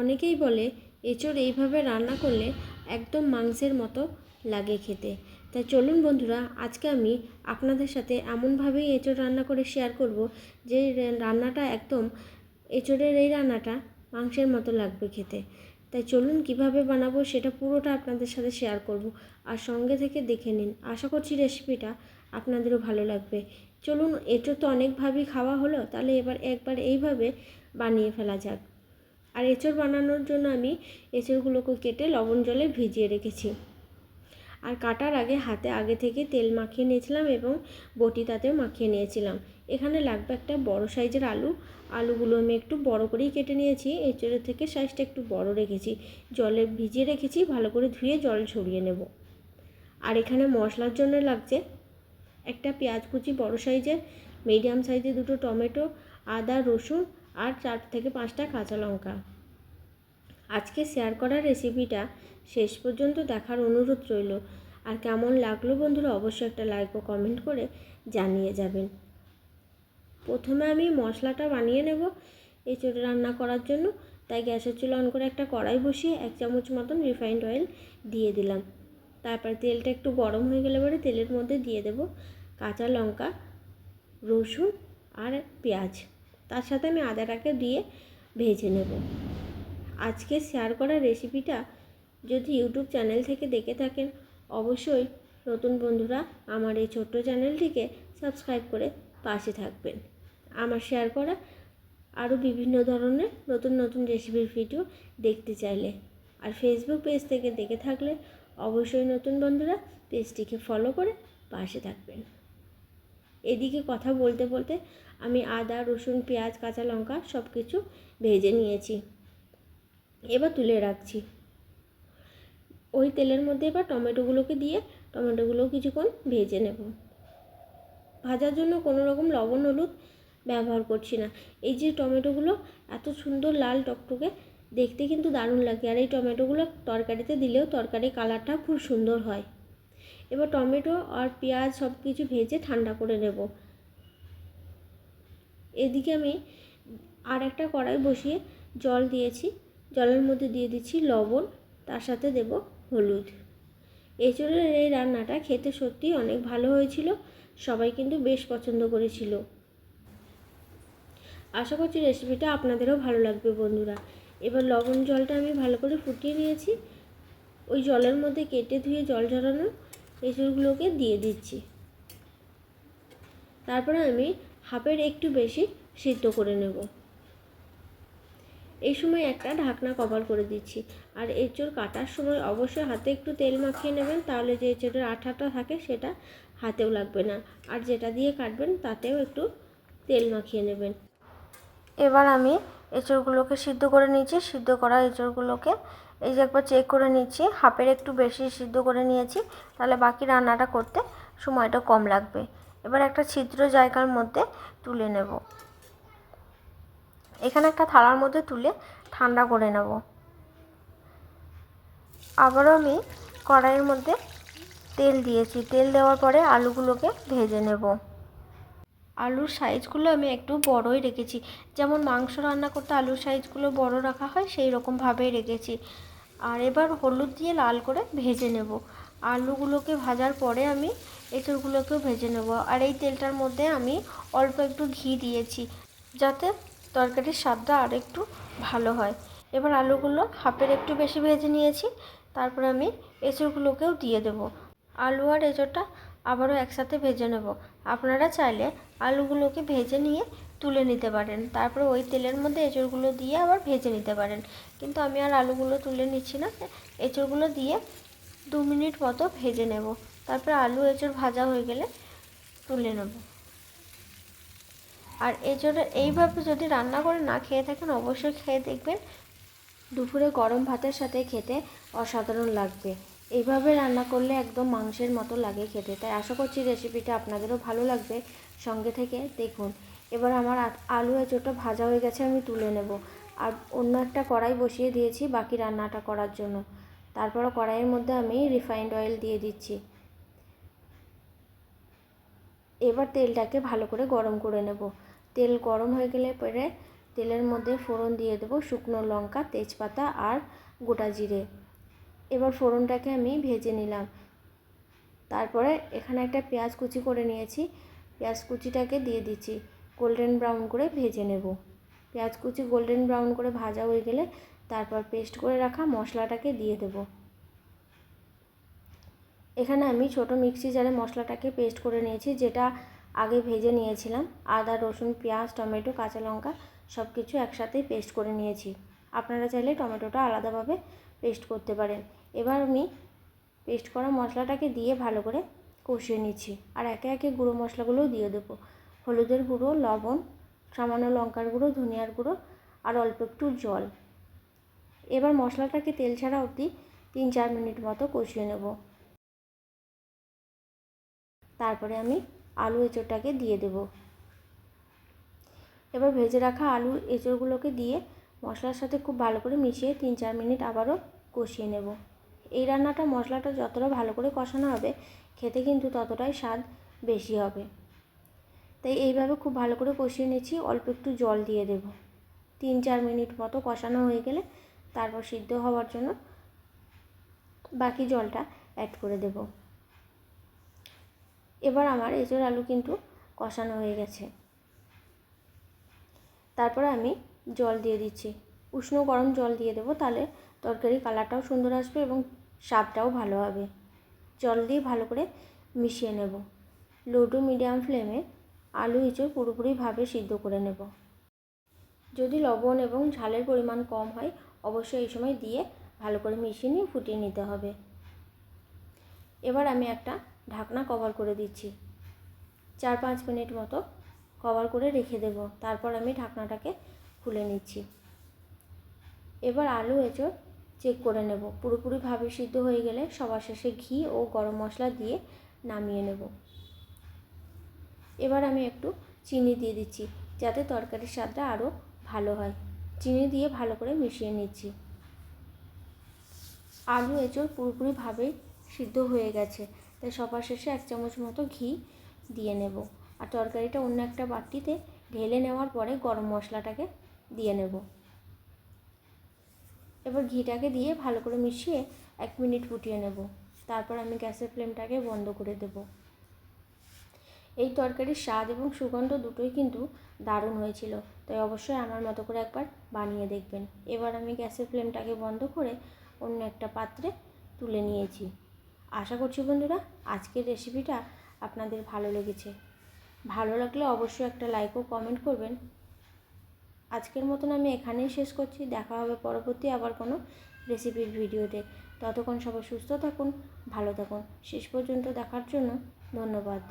অনেকেই বলে, এঁচড় এইভাবে রান্না করলে একদম মাংসের মতো লাগে খেতে। তাই চলুন বন্ধুরা, আজকে আমি আপনাদের সাথে এমনভাবেই এঁচড় রান্না করে শেয়ার করব যে রান্নাটা একদম, এঁচড়ের এই রান্নাটা মাংসের মতো লাগবে খেতে। তাই চলুন কীভাবে বানাবো সেটা পুরোটা আপনাদের সাথে শেয়ার করব। আর সঙ্গে থেকে দেখে নিন, আশা করছি রেসিপিটা আপনাদেরও ভালো লাগবে। চলুন, এঁচড় তো অনেকভাবেই খাওয়া হলো, তাহলে এবার একবার এইভাবে বানিয়ে ফেলা যাক। আর এঁচড় বানানোর জন্য আমি এঁচড়গুলোকে কেটে লবণ জলে ভিজিয়ে রেখেছি। আর কাটার আগে হাতে আগে থেকে তেল মাখিয়ে নিয়েছিলাম এবং বটি তাতেও মাখিয়ে নিয়েছিলাম। এখানে লাগবে একটা বড় সাইজের আলু। আলুগুলো আমি একটু বড় করেই কেটে নিয়েছি। এঁচড়ের থেকে সাইজটা একটু বড় রেখেছি। জলে ভিজিয়ে রেখেছি, ভালো করে ধুয়ে জল ছড়িয়ে নেব। আর এখানে মশলার জন্য লাগছে একটা পেঁয়াজ কুচি বড় সাইজের, মিডিয়াম সাইজের দুটো টমেটো, আদা, রসুন আর চার থেকে পাঁচটা কাঁচা লঙ্কা। আজকে শেয়ার করা রেসিপিটা শেষ পর্যন্ত দেখার অনুরোধ রইল। আর কেমন লাগল বন্ধুরা, অবশ্যই একটা লাইক ও কমেন্ট করে জানিয়ে যাবেন। প্রথমে আমি মশলাটা বানিয়ে নেব এই চোট রান্না করার জন্য। তাই গ্যাসের চুলা অন করে একটা কড়াই বসিয়ে এক চামচ মতন রিফাইন্ড অয়েল দিয়ে দিলাম। তারপর তেলটা একটু গরম হয়ে গেলে পরে তেলের মধ্যে দিয়ে দেব কাঁচা লঙ্কা, রসুন আর পেঁয়াজ। তার সাথে আমি আদাটাকে দিয়ে ভেজে নেব। আজকে শেয়ার করা রেসিপিটা যদি ইউটিউব চ্যানেল থেকে দেখে থাকেন, অবশ্যই নতুন বন্ধুরা আমার এই ছোট্ট চ্যানেলটিকে সাবস্ক্রাইব করে পাশে থাকবেন। আমার শেয়ার করা আরও বিভিন্ন ধরনের নতুন নতুন রেসিপির ভিডিও দেখতে চাইলে। আর ফেসবুক পেজ থেকে দেখে থাকলে অবশ্যই নতুন বন্ধুরা পেজটিকে ফলো করে পাশে থাকবেন। এদিকে কথা বলতে বলতে আমি আদা, রসুন, পেঁয়াজ, কাঁচা লঙ্কা সব কিছু ভেজে নিয়েছি। এবার তুলে রাখছি। ওই তেলের মধ্যে এবার টমেটোগুলোকে দিয়ে টমেটোগুলো কিছুক্ষণ ভেজে নেব। ভাজার জন্য কোনো রকম লবণ, হলুদ ব্যবহার করছি না। এই যে টমেটোগুলো এত সুন্দর লাল টকটকে, দেখতে কিন্তু দারুণ লাগে। আর এই টমেটোগুলো তরকারিতে দিলেও তরকারি কালারটা খুব সুন্দর হয়। এবার টমেটো আর পেঁয়াজ সব কিছু ভেজে ঠান্ডা করে নেব। এদিকে আমি আর একটা কড়াই বসিয়ে জল দিয়েছি। জলের মধ্যে দিয়ে দিচ্ছি লবণ, তার সাথে দেব হলুদ। এঁচড়ের এই রান্নাটা খেতে সত্যি অনেক ভালো হয়েছিল, সবাই কিন্তু বেশ পছন্দ করেছিল। আশা করছি রেসিপিটা আপনাদেরও ভালো লাগবে বন্ধুরা। এবার লবণ জলটা আমি ভালো করে ফুটিয়ে নিয়েছি। ওই জলের মধ্যে কেটে ধুয়ে জল ঝরানো এঁচড়গুলোকে দিয়ে দিচ্ছি। তারপরে আমি হাফের একটু বেশি সিদ্ধ করে নেব। এই সময় একটা ঢাকনা কভার করে দিচ্ছি। আর এঁচড় কাটার সময় অবশ্যই হাতে একটু তেল মাখিয়ে নেবেন, তাহলে যে এঁচড়ের আঠাটা থাকে সেটা হাতেও লাগবে না। আর যেটা দিয়ে কাটবেন তাতেও একটু তেল মাখিয়ে নেবেন। এবার আমি এঁচড়গুলোকে সিদ্ধ করে নিয়েছি। সিদ্ধ করা এঁচড়গুলোকে এই যে একবার চেক করে নিচ্ছি। হাফের একটু বেশি সিদ্ধ করে নিয়েছি, তাহলে বাকি রান্নাটা করতে সময়টা কম লাগবে। এবার একটা ছিদ্র জায়গার মধ্যে তুলে নেব। এখানে একটা থালার মধ্যে তুলে ঠান্ডা করে নেব। আবারও আমি কড়াইয়ের মধ্যে তেল দিয়েছি। তেল দেওয়ার পরে আলুগুলোকে ভেজে নেব। আলুর সাইজগুলো আমি একটু বড়ই রেখেছি। যেমন মাংস রান্না করতে আলুর সাইজগুলো বড় রাখা হয়, সেই রকমভাবেই রেখেছি। আর এবার হলুদ দিয়ে লাল করে ভেজে নেব। আলুগুলোকে ভাজার পরে আমি এঁচড়গুলোকেও ভেজে নেব। আর এই তেলটার মধ্যে আমি অল্প একটু ঘি দিয়েছি, যাতে তরকারির স্বাদটা আর একটু ভালো হয়। এবার আলুগুলো হাফের একটু বেশি ভেজে নিয়েছি, তারপর আমি এঁচড়গুলোকেও দিয়ে দেব। আলু আর এঁচড়টা আবারও একসাথে ভেজে নেব। আপনারা চাইলে আলুগুলোকে ভেজে নিয়ে তুলে নিতে পারেন। তারপরে ওই তেলের মধ্যে এঁচড়গুলো দিয়ে আবার ভেজে নিতে পারেন। কিন্তু আমি আর আলুগুলো তুলে নিচ্ছি না, এঁচড়গুলো দিয়ে দু মিনিট মতো ভেজে নেব। তারপরে আলু, এঁচড় ভাজা হয়ে গেলে তুলে নেব। আর এই জন্য এইভাবে যদি রান্না করে না খেয়ে থাকেন, অবশ্যই খেয়ে দেখবেন দুপুরে গরম ভাতের সাথে খেতে অসাধারণ লাগবে। এইভাবে রান্না করলে একদম মাংসের মতো লাগে খেতে। তাই আশা করছি রেসিপিটা আপনাদেরও ভালো লাগবে। সঙ্গে থেকে দেখুন। এবার আমার আলু এঁচোড়টা ভাজা হয়ে গেছে, আমি তুলে নেব। আর অন্য একটা কড়াই বসিয়ে দিয়েছি বাকি রান্নাটা করার জন্য। তারপর কড়াইয়ের মধ্যে আমি রিফাইন্ড অয়েল দিয়ে দিচ্ছি। এবার তেলটাকে ভালো করে গরম করে নেব। তেল গরম হয়ে গেলে পরে তেলের মধ্যে ফোড়ন দিয়ে দেবো শুকনো লঙ্কা, তেজপাতা আর গোটা জিরে। এবার ফোড়নটাকে আমি ভেজে নিলাম। তারপরে এখানে একটা পেঁয়াজ কুচি করে নিয়েছি। পেঁয়াজ কুচিটাকে দিয়ে দিচ্ছি। গোল্ডেন ব্রাউন করে ভেজে নেব। পেঁয়াজ কুচি গোল্ডেন ব্রাউন করে ভাজা হয়ে গেলে তারপর পেস্ট করে রাখা মশলাটাকে দিয়ে দেব। এখানে আমি ছোট মিক্সি জারে মশলাটাকে পেস্ট করে নিয়েছি, যেটা আগে ভেজে নিয়েছিলাম। আদা, রসুন, পেঁয়াজ, টমেটো, কাঁচা লঙ্কা সব কিছু একসাথেই পেস্ট করে নিয়েছি। আপনারা চাইলে টমেটোটা আলাদাভাবে পেস্ট করতে পারেন। এবার আমি পেস্ট করা মশলাটাকে দিয়ে ভালো করে কষিয়ে নিচ্ছি। আর একে একে গুঁড়ো মশলাগুলোও দিয়ে দেবো। হলুদের গুঁড়ো, লবণ, সামান্য লঙ্কার গুঁড়ো, ধনিয়ার গুঁড়ো আর অল্প একটু জল। এবার মশলাটাকে তেল ছাড়া অবধি তিন চার মিনিট মতো কষিয়ে নেব। তারপরে আমি আলু এঁচোড়টাকে দিয়ে দেব। এবার ভেজে রাখা আলু এঁচোড়গুলোকে দিয়ে মশলার সাথে খুব ভালো করে মিশিয়ে তিন চার মিনিট আবারও কষিয়ে নেব। এই রান্নাটা মশলাটা যতটা ভালো করে কষানো হবে, খেতে কিন্তু ততটাই স্বাদ বেশি হবে। তাই এইভাবে খুব ভালো করে কষিয়ে নিচ্ছি, অল্প একটু জল দিয়ে দেব। তিন চার মিনিট মতো কষানো হয়ে গেলে তারপর সিদ্ধ হওয়ার জন্য বাকি জলটা অ্যাড করে দেব। এবার আমার এঁচোড় আলু কিন্তু কষানো হয়ে গেছে। তারপরে আমি জল দিয়ে দিচ্ছি। উষ্ণ গরম জল দিয়ে দেবো, তাহলে তরকারি কালারটাও সুন্দর আসবে এবং স্বাদটাও ভালো হবে। জল দিয়ে ভালো করে মিশিয়ে নেব। লো টু মিডিয়াম ফ্লেমে আলু ইঁচড় পুরোপুরিভাবে সিদ্ধ করে নেব। যদি লবণ এবং ঝালের পরিমাণ কম হয়, অবশ্যই এই সময় দিয়ে ভালো করে মিশিয়ে নিয়ে ফুটিয়ে নিতে হবে। এবার আমি একটা ঢাকনা কভার করে দিচ্ছি। চার পাঁচ মিনিট মতো কভার করে রেখে দেব। তারপর আমি ঢাকনাটাকে খুলে নিচ্ছি। এবার আলু এঁচড় চেক করে নেব। পুরোপুরিভাবে সিদ্ধ হয়ে গেলে সবার শেষে ঘি ও গরম মশলা দিয়ে নামিয়ে নেব। এবার আমি একটু চিনি দিয়ে দিচ্ছি, যাতে তরকারির স্বাদটা আরও ভালো হয়। চিনি দিয়ে ভালো করে মিশিয়ে নিচ্ছি। আলু এঁচড় পুরোপুরিভাবেই সিদ্ধ হয়ে গেছে। তাই সবার শেষে এক চামচ মতো ঘি দিয়ে নেব। আর তরকারিটা অন্য একটা বাটিতে ঢেলে নেওয়ার পরে গরম মশলাটাকে দিয়ে নেব। এবার ঘিটাকে দিয়ে ভালো করে মিশিয়ে এক মিনিট ফুটিয়ে নেব। তারপর আমি গ্যাসের ফ্লেমটাকে বন্ধ করে দেব। এই তরকারির স্বাদ এবং সুগন্ধ দুটোই কিন্তু দারুণ হয়েছিল। তাই অবশ্যই আমার মতো করে একবার বানিয়ে দেখবেন। এবার আমি গ্যাসের ফ্লেমটাকে বন্ধ করে অন্য একটা পাত্রে তুলে নিয়েছি। আশা করছি বন্ধুরা, আজকের রেসিপিটা আপনাদের ভালো লেগেছে। ভালো লাগলে অবশ্যই একটা লাইক ও কমেন্ট করবেন। আজকের মতন আমি এখানেই শেষ করছি। দেখা হবে পরবর্তী আবার কোনো রেসিপির ভিডিওতে ততক্ষণ সবাই সুস্থ থাকুন, ভালো থাকুন। শেষ পর্যন্ত দেখার জন্য ধন্যবাদ।